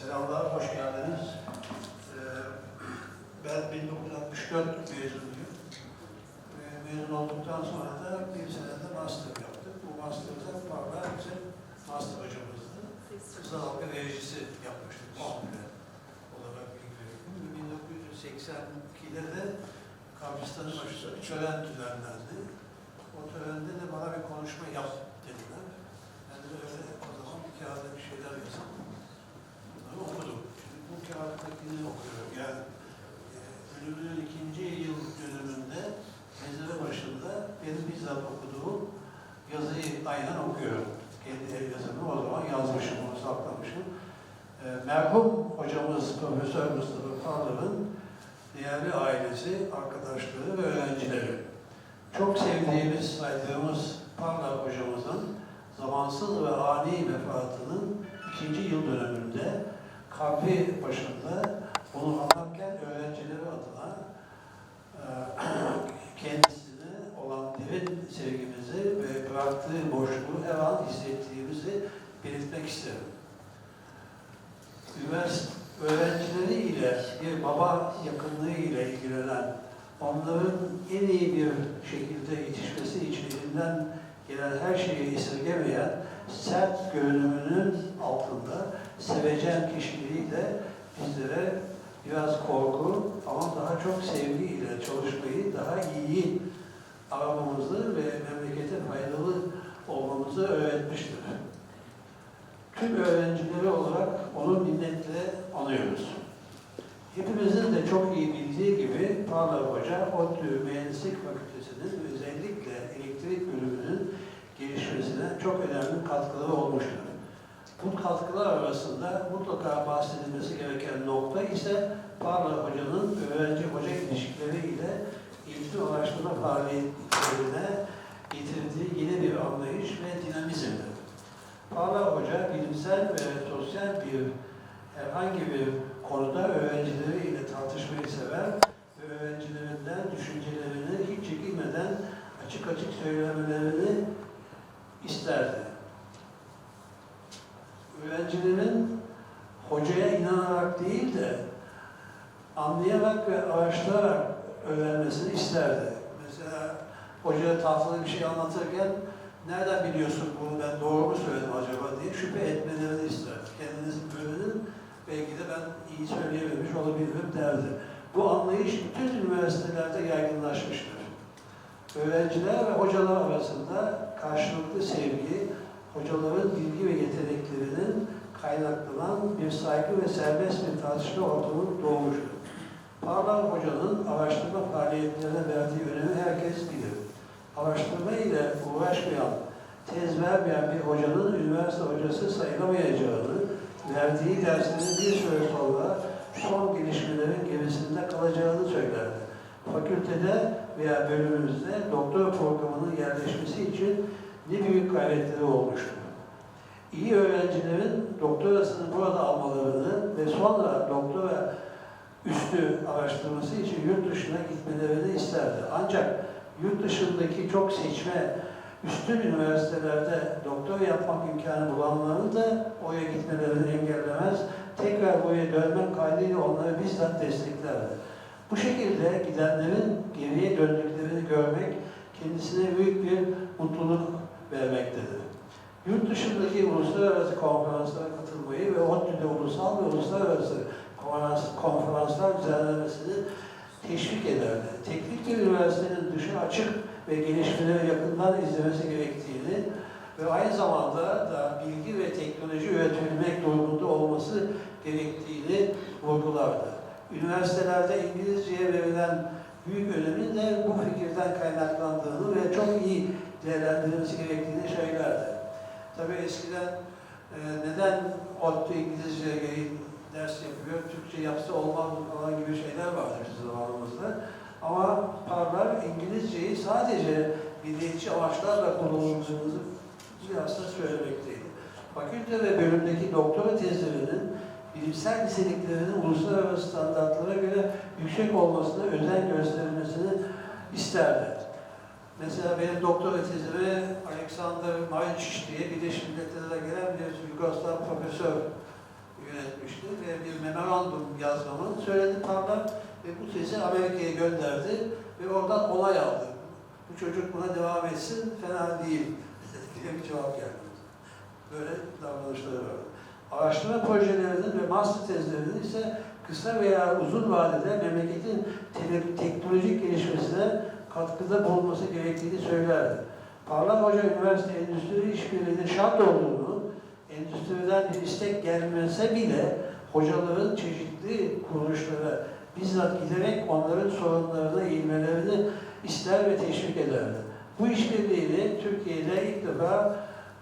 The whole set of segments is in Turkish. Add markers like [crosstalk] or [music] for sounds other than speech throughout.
Selamlar, hoş geldiniz. Ee, Ben 1964 mezunuyum. Ee, Mezun olduktan sonra da bir senede master yaptık. Bu master'da Parla bizim master hocamızdı. Kısa halka rejisi yapmıştık komple olarak ilgili. 1982'de de kampüsten başında tören düzenlendi. O törende de bana bir konuşma yap dediler. Ben de öyle o zaman bir kağıda bir şeyler yazdım. Kağıttakini okuyorum. Yani e, ölümünün ikinci yıl dönümünde mezara başında benim bizzat okuduğum yazıyı aynen okuyorum. Kendi el yazımı o zaman yazmışım, onu saklamışım. E, merhum hocamız Profesör Mustafa Parlar'ın değerli ailesi, arkadaşları ve öğrencileri. Çok sevdiğimiz, saydığımız Parlar hocamızın zamansız ve ani vefatının ikinci yıl dönümünde kalbi başında bunu anlarken öğrencileri adına [clears throat] kendisine olan derin sevgimizi ve bıraktığı boşluğu her an hissettiğimizi belirtmek isterim. Üniversite öğrencileriyle bir baba yakınlığı ile ilgilenen, onların en iyi bir şekilde yetişmesi için elinden gelen her şeyi esirgemeyen sert görünümünün altında sevecen kişiliğiyle bizlere biraz korku ama daha çok sevgiyle çalışmayı daha iyi aramamızı ve memlekete faydalı olmamızı öğretmiştir. Tüm öğrencileri olarak onu minnetle anıyoruz. Hepimizin de çok iyi bildiği gibi Parla Hoca, ODTÜ Mühendislik Fakültesi'nin özellikle elektrik bölümünün gelişmesine çok önemli katkıları olmuştur. Bu katkılar arasında mutlaka bahsedilmesi gereken nokta ise Parla Hoca'nın öğrenci-hoca ilişkileriyle eğitim araştırma faaliyetlerine getirdiği yeni bir anlayış ve dinamizmdir. Parla Hoca bilimsel ve sosyal bir herhangi bir konuda öğrencileriyle tartışmayı sever ve öğrencilerinden düşüncelerini hiç çekinmeden açık açık söylemelerini isterdi. Öğrencilerin hocaya inanarak değil de anlayarak ve araştırarak öğrenmesini isterdi. Mesela hoca tahtada bir şey anlatırken nereden biliyorsun bunu ben doğru mu söyledim acaba diye şüphe etmelerini isterdi. Kendiniz öğrenin belki de ben iyi söyleyememiş olabilirim derdi. Bu anlayış bütün üniversitelerde yaygınlaşmıştır. Öğrenciler ve hocalar arasında karşılıklı sevgi, hocaların bilgi ve yeteneklerinin kaynaklanan bir saygı ve serbest bir tartışma ortamı doğmuştur. Parlar Hoca'nın araştırma faaliyetlerine verdiği önemi herkes bilir. Araştırma ile uğraşmayan, tez vermeyen bir hocanın üniversite hocası sayılamayacağını, verdiği derslerin bir süre sonra son gelişmelerin gerisinde kalacağını söylerdi. Fakültede veya bölümümüzde doktora programının yerleşmesi için ne büyük gayretleri olmuştur. İyi öğrencilerin doktorasını burada almalarını ve sonra doktora üstü araştırması için yurt dışına gitmelerini isterdi. Ancak yurt dışındaki çok seçme üstün üniversitelerde doktora yapmak imkanı bulanların da oraya gitmelerini engellemez. Tekrar buraya dönmek kaydıyla onları bizzat desteklerdi. Bu şekilde gidenlerin geriye döndüklerini görmek kendisine büyük bir mutluluk vermektedir. Yurt dışındaki uluslararası konferanslara katılmayı ve ODTÜ'de ulusal ve uluslararası konferans, konferanslar düzenlemesini teşvik ederdi. Teknik bir üniversitenin dışı açık ve gelişmeleri yakından izlemesi gerektiğini ve aynı zamanda da bilgi ve teknoloji üretilmek durumunda olması gerektiğini vurgulardı. Üniversitelerde İngilizceye verilen büyük önemin de bu fikirden kaynaklandığını ve çok iyi değerlendirilmesi gerektiğini söylerdi. Tabii eskiden e, neden ODTÜ İngilizce ders yapıyor, Türkçe yapsa olmaz mı falan gibi şeyler vardı bizim zamanımızda. Ama Parlar İngilizceyi sadece milliyetçi amaçlarla kullanıldığımızı aslında söylemekteydi. Fakülte ve bölümdeki doktora tezlerinin bilimsel niteliklerinin uluslararası standartlara göre yüksek olmasına özen gösterilmesini isterdi. Mesela benim doktora tezimi Alexander Marinčić diye Birleşmiş Milletler'e gelen bir Yugoslav profesör etmişti ve bir memorandum yazmamı söyledi Parla ve bu tezi Amerika'ya gönderdi ve oradan onay aldı. Bu çocuk buna devam etsin, fena değil diye bir cevap geldi. Böyle davranışları var. Araştırma projelerinin ve master tezlerinin ise kısa veya uzun vadede memleketin te- teknolojik gelişmesine katkıda bulunması gerektiğini söylerdi. Parlak Hoca üniversite endüstri işbirliğinin şart olduğunu, endüstriden bir istek gelmese bile hocaların çeşitli kuruluşlara bizzat giderek onların sorunlarına eğilmelerini ister ve teşvik ederdi. Bu işbirliğini Türkiye'de ilk defa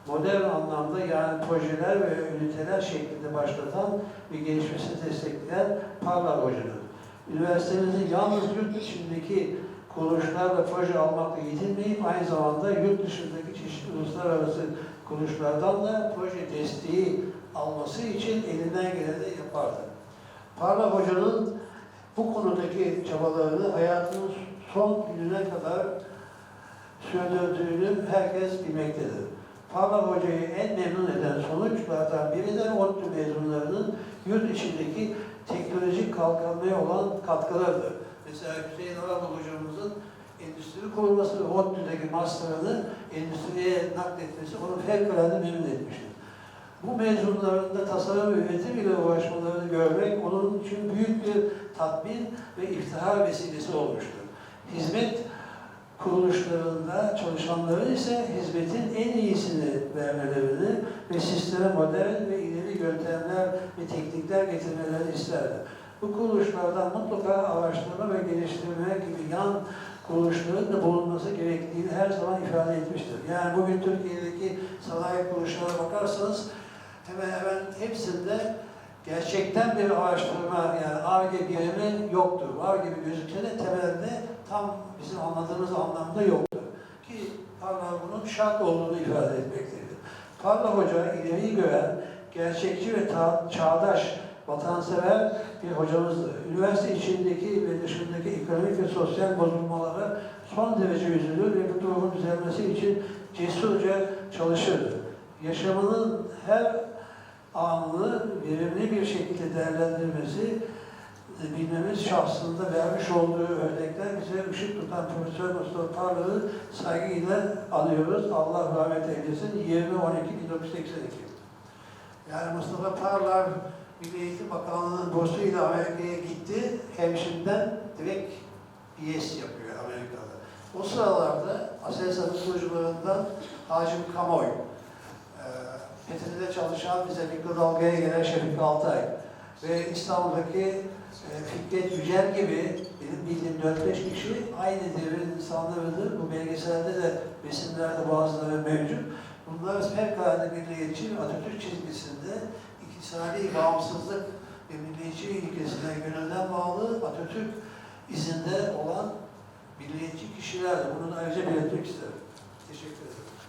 modern anlamda yani projeler ve üniteler şeklinde başlatan ve gelişmesini destekleyen Parlar Hoca'dır. Üniversitemizin yalnız yurt içindeki kuruluşlarla proje almakla yetinmeyip aynı zamanda yurt dışındaki çeşitli uluslararası kuruluşlardan da proje desteği alması için elinden geleni yapardı. Parla Hoca'nın bu konudaki çabalarını hayatının son gününe kadar sürdürdüğünü herkes bilmektedir. Parla Hoca'yı en memnun eden sonuçlardan biri de ODTÜ mezunlarının yurt içindeki teknolojik kalkınmaya olan katkılarıdır. Mesela Hüseyin Aral hocamızın endüstri kurulması ve ODTÜ'deki master'ını endüstriye nakletmesi onu fevkalade memnun etmiştir. Bu mezunların da tasarım ve üretim ile uğraşmalarını görmek onun için büyük bir tatmin ve iftihar vesilesi olmuştur. Hizmet kuruluşlarında çalışanların ise hizmetin en iyisini vermelerini ve sisteme modern ve ileri yöntemler ve teknikler getirmelerini isterler. Bu kuruluşlardan mutlaka araştırma ve geliştirme gibi yan kuruluşların da bulunması gerektiğini her zaman ifade etmiştir. Yani bugün Türkiye'deki sanayi kuruluşlarına bakarsanız hemen hemen hepsinde gerçekten bir araştırma yani ARGE birimi yoktur. Var gibi gözükse de temelde tam bizim anladığımız anlamda yoktur. Ki Parla bunun şart olduğunu ifade etmektedir. Parla Hoca ileriyi gören, gerçekçi ve çağdaş, vatansever bir hocamızdı. Üniversite içindeki ve dışındaki ekonomik ve sosyal bozulmalara son derece üzülür ve bu durumun düzelmesi için cesurca çalışırdı. Yaşamının her anını verimli bir şekilde değerlendirmesi e, bilmemiz şahsında vermiş olduğu örnekler bize ışık tutan Profesör Mustafa Parlak'ı saygıyla anıyoruz. Allah rahmet eylesin. 20-12-1982. Yani Mustafa Parlar Milli Eğitim Bakanlığı'nın bursuyla Amerika'ya gitti. Hemşinden direkt BS yapıyor Amerika'da. O sıralarda Aselsan'ın kurucularından Hacım Kamoy, e, PTT'de çalışan bize mikrodalgaya gelen Şefik Altay ve İstanbul'daki e, Fikret Yücel gibi benim bildiğim 4-5 kişi aynı devrin insanlarıdır. Bu belgeselde de resimlerde bazıları mevcut. Bunlar fevkalade milliyetçi Atatürk çizgisinde iktisadi bağımsızlık ve milliyetçi ilkesine gönülden bağlı Atatürk izinde olan milliyetçi kişilerdir. Bunu da ayrıca belirtmek isterim. Teşekkür ederim.